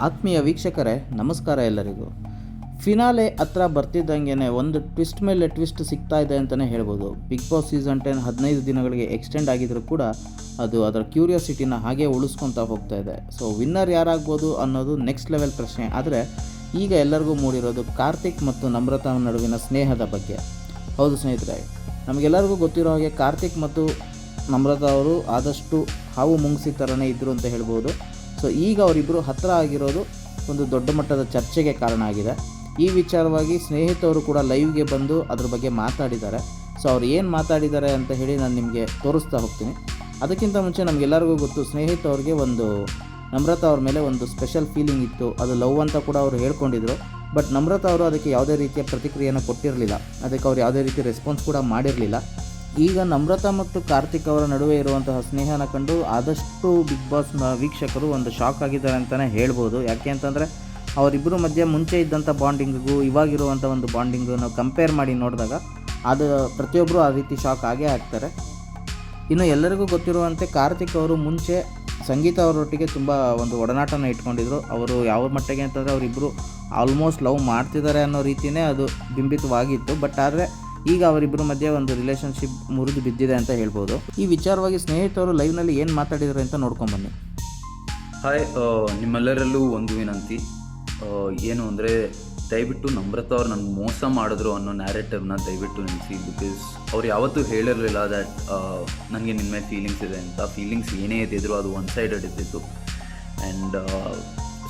ಆತ್ಮೀಯ ವೀಕ್ಷಕರೇ, ನಮಸ್ಕಾರ ಎಲ್ಲರಿಗೂ. ಫಿನಾಲೆ ಹತ್ರ ಬರ್ತಿದ್ದಂಗೆ ಒಂದು ಟ್ವಿಸ್ಟ್ ಮೇಲೆ ಟ್ವಿಸ್ಟ್ ಸಿಗ್ತಾ ಇದೆ ಅಂತಲೇ ಹೇಳ್ಬೋದು. ಬಿಗ್ ಬಾಸ್ ಸೀಸನ್ ಟೆನ್ ಹದಿನೈದು ದಿನಗಳಿಗೆ ಎಕ್ಸ್ಟೆಂಡ್ ಆಗಿದ್ರೂ ಕೂಡ ಅದು ಅದರ ಕ್ಯೂರಿಯಾಸಿಟಿನ ಹಾಗೆ ಉಳಿಸ್ಕೊತಾ ಹೋಗ್ತಾ ಇದೆ. ಸೊ, ವಿನ್ನರ್ ಯಾರಾಗ್ಬೋದು ಅನ್ನೋದು ನೆಕ್ಸ್ಟ್ ಲೆವೆಲ್ ಪ್ರಶ್ನೆ. ಆದರೆ, ಈಗ ಎಲ್ಲರಿಗೂ ಮೂಡಿರೋದು ಕಾರ್ತಿಕ್ ಮತ್ತು ನಮ್ರತಾ ನಡುವಿನ ಸ್ನೇಹದ ಬಗ್ಗೆ. ಹೌದು ಸ್ನೇಹಿತರೆ, ನಮಗೆಲ್ಲರಿಗೂ ಗೊತ್ತಿರೋ ಹಾಗೆ ಕಾರ್ತಿಕ್ ಮತ್ತು ನಮ್ರತಾ ಅವರು ಆದಷ್ಟು ಹಾವು ಮುಂಗಿಸಿ ಥರನೇ ಇದ್ದರು ಅಂತ ಹೇಳ್ಬೋದು. ಸೊ ಈಗ ಅವರಿಬ್ಬರು ಹತ್ತಿರ ಆಗಿರೋದು ಒಂದು ದೊಡ್ಡ ಮಟ್ಟದ ಚರ್ಚೆಗೆ ಕಾರಣ ಆಗಿದೆ. ಈ ವಿಚಾರವಾಗಿ ಸ್ನೇಹಿತವರು ಕೂಡ ಲೈವ್ಗೆ ಬಂದು ಅದ್ರ ಬಗ್ಗೆ ಮಾತಾಡಿದ್ದಾರೆ. ಸೊ ಅವ್ರು ಏನು ಮಾತಾಡಿದ್ದಾರೆ ಅಂತ ಹೇಳಿ ನಾನು ನಿಮಗೆ ತೋರಿಸ್ತಾ ಹೋಗ್ತೀನಿ. ಅದಕ್ಕಿಂತ ಮುಂಚೆ ನಮಗೆಲ್ಲರಿಗೂ ಗೊತ್ತು, ಸ್ನೇಹಿತವ್ರಿಗೆ ಒಂದು ನಮ್ರತಾ ಅವ್ರ ಮೇಲೆ ಒಂದು ಸ್ಪೆಷಲ್ ಫೀಲಿಂಗ್ ಇತ್ತು. ಅದು ಲವ್ ಅಂತ ಕೂಡ ಅವರು ಹೇಳ್ಕೊಂಡಿದ್ರು. ಬಟ್ ನಮ್ರತಾ ಅವರು ಅದಕ್ಕೆ ಯಾವುದೇ ರೀತಿಯ ಪ್ರತಿಕ್ರಿಯೆಯನ್ನು ಕೊಟ್ಟಿರಲಿಲ್ಲ. ಅದಕ್ಕೆ ಅವ್ರು ಯಾವುದೇ ರೀತಿ ರೆಸ್ಪಾನ್ಸ್ ಕೂಡ ಮಾಡಿರಲಿಲ್ಲ. ಈಗ ನಮ್ರತಾ ಮತ್ತು ಕಾರ್ತಿಕ್ ಅವರ ನಡುವೆ ಇರುವಂತಹ ಸ್ನೇಹನ ಕಂಡು ಆದಷ್ಟು ಬಿಗ್ ಬಾಸ್ನ ವೀಕ್ಷಕರು ಒಂದು ಶಾಕ್ ಆಗಿದ್ದಾರೆ ಅಂತಲೇ ಹೇಳ್ಬೋದು. ಯಾಕೆ ಅಂತಂದರೆ ಅವರಿಬ್ಬರ ಮಧ್ಯೆ ಮುಂಚೆ ಇದ್ದಂಥ ಬಾಂಡಿಂಗಿಗೂ ಇವಾಗಿರುವಂಥ ಒಂದು ಬಾಂಡಿಂಗು ನಾವು ಕಂಪೇರ್ ಮಾಡಿ ನೋಡಿದಾಗ ಅದು ಪ್ರತಿಯೊಬ್ಬರು ಆ ರೀತಿ ಶಾಕ್ ಆಗೇ ಆಗ್ತಾರೆ. ಇನ್ನು ಎಲ್ಲರಿಗೂ ಗೊತ್ತಿರುವಂತೆ ಕಾರ್ತಿಕ್ ಅವರು ಮುಂಚೆ ಸಂಗೀತ ಅವರೊಟ್ಟಿಗೆ ತುಂಬ ಒಂದು ಒಡನಾಟನ ಇಟ್ಕೊಂಡಿದ್ರು. ಅವರು ಯಾವ ಮಟ್ಟಿಗೆ ಅಂತಂದರೆ ಅವರಿಬ್ಬರು ಆಲ್ಮೋಸ್ಟ್ ಲವ್ ಮಾಡ್ತಿದ್ದಾರೆ ಅನ್ನೋ ರೀತಿಯೇ ಅದು ಬಿಂಬಿತವಾಗಿತ್ತು. ಬಟ್ ಆದರೆ ಈಗ ಅವರಿಬ್ಬರ ಮಧ್ಯೆ ಒಂದು ರಿಲೇಷನ್ಶಿಪ್ ಮುರಿದು ಬಿದ್ದಿದೆ ಅಂತ ಹೇಳ್ಬೋದು. ಈ ವಿಚಾರವಾಗಿ ಸ್ನೇಹಿತರು ಲೈವ್ನಲ್ಲಿ ಏನು ಮಾತಾಡಿದ್ದಾರೆ ಅಂತ ನೋಡ್ಕೊಂಬನ್ನಿ ಹಾಯ್ ನಿಮ್ಮೆಲ್ಲರಲ್ಲೂ ಒಂದು ವಿನಂತಿ. ಏನು ಅಂದರೆ ದಯವಿಟ್ಟು ನಮ್ರತಾ ಅವ್ರು ನನ್ನ ಮೋಸ ಮಾಡಿದ್ರು ಅನ್ನೋ ನ್ಯಾರೇಟಿವ್ನ ದಯವಿಟ್ಟು ನಿಲ್ಲಿಸಿ ಬಿಕಾಸ್ ಅವ್ರು ಯಾವತ್ತೂ ಹೇಳಿರಲಿಲ್ಲ ದ್ಯಾಟ್ ನನಗೆ ನಿಮ್ಮ ಮೇಲೆ ಫೀಲಿಂಗ್ಸ್ ಇದೆ ಅಂತ. ಫೀಲಿಂಗ್ಸ್ ಏನೇ ಇದ್ದಿದ್ರು ಅದು ಒನ್ ಸೈಡೆಡ್ ಇದ್ದಿತ್ತು ಆ್ಯಂಡ್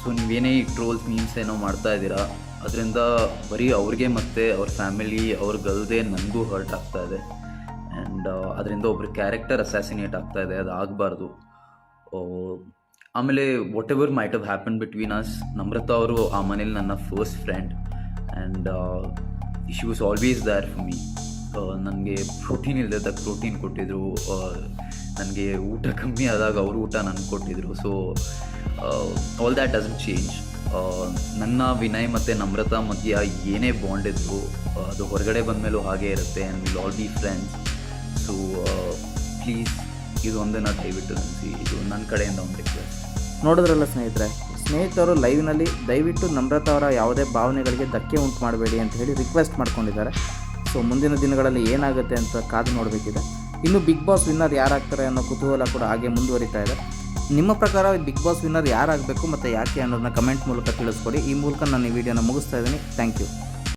ಸೊ ನೀವೇನೇ ಈ ಟ್ರೋಲ್ಸ್ ಮೀನ್ಸ್ ಏನೋ ಮಾಡ್ತಾ ಇದ್ದೀರಾ ಅದರಿಂದ ಬರೀ ಅವ್ರಿಗೆ ಮತ್ತು ಅವ್ರ ಫ್ಯಾಮಿಲಿ ಅವ್ರಿಗಲ್ದೇ ನನಗೂ ಹರ್ಟ್ ಆಗ್ತಾ ಇದೆ. ಆ್ಯಂಡ್ ಅದರಿಂದ ಒಬ್ರ ಕ್ಯಾರೆಕ್ಟರ್ ಅಸ್ಯಾಸಿನೇಟ್ ಆಗ್ತಾ ಇದೆ, ಅದು ಆಗಬಾರ್ದು. ಆಮೇಲೆ whatever might have happen between us Namrata ಅವರು ಆ ಮನೇಲಿ ನನ್ನ first friend and she was always there for me ನನಗೆ ಪ್ರೋಟೀನ್ ಇಲ್ಲದಾಗ ಪ್ರೋಟೀನ್ ಕೊಟ್ಟಿದ್ರು. ನನಗೆ ಊಟ ಕಮ್ಮಿ ಆದಾಗ ಅವರು ಊಟ ನನಗೆ ಕೊಟ್ಟಿದ್ರು. So all that doesn't change ನನ್ನ ವಿನಯ್ ಮತ್ತು ನಮ್ರತಾ ಮಧ್ಯ ಏನೇ ಬಾಂಡ್ ಇದ್ರು ಅದು ಹೊರಗಡೆ ಬಂದಮೇಲೂ ಹಾಗೇ ಇರುತ್ತೆ and will all be friends so please ಇದು ಒಂದನ್ನು ದಯವಿಟ್ಟು ನೆನೆಸಿ, ಇದು ನನ್ನ ಕಡೆಯಿಂದ ಒಂದು ರಿಕ್ವೆಸ್ಟ್ ನೋಡಿದ್ರಲ್ಲ ಸ್ನೇಹಿತರೆ, ಸ್ನೇಹಿತರು ಲೈವ್ನಲ್ಲಿ ದಯವಿಟ್ಟು ನಮ್ರತಾ ಅವರ ಯಾವುದೇ ಭಾವನೆಗಳಿಗೆ ಧಕ್ಕೆ ಉಂಟು ಮಾಡಬೇಡಿ ಅಂತ ಹೇಳಿ ರಿಕ್ವೆಸ್ಟ್ ಮಾಡ್ಕೊಂಡಿದ್ದಾರೆ. ಸೊ ಮುಂದಿನ ದಿನಗಳಲ್ಲಿ ಏನಾಗುತ್ತೆ ಅಂತ ಕಾದು ನೋಡಬೇಕಿದೆ. ಇನ್ನು ಬಿಗ್ ಬಾಸ್ ವಿನ್ನರ್ ಯಾರಾಗ್ತಾರೆ ಅನ್ನೋ ಕುತೂಹಲ ಕೂಡ ಹಾಗೆ ಮುಂದುವರಿತಾ ಇದೆ. ನಿಮ್ಮ ಪ್ರಕಾರ ಬಿಗ್ ಬಾಸ್ ವಿನ್ನರ್ ಯಾರಾಗಬೇಕು ಮತ್ತು ಯಾಕೆ ಅನ್ನೋದನ್ನ ಕಮೆಂಟ್ ಮೂಲಕ ತಿಳಿಸ್ಕೊಡಿ. ಈ ಮೂಲಕ ನಾನು ಈ ವಿಡಿಯೋನ ಮುಗಿಸ್ತಾ ಇದ್ದೀನಿ. Thank you.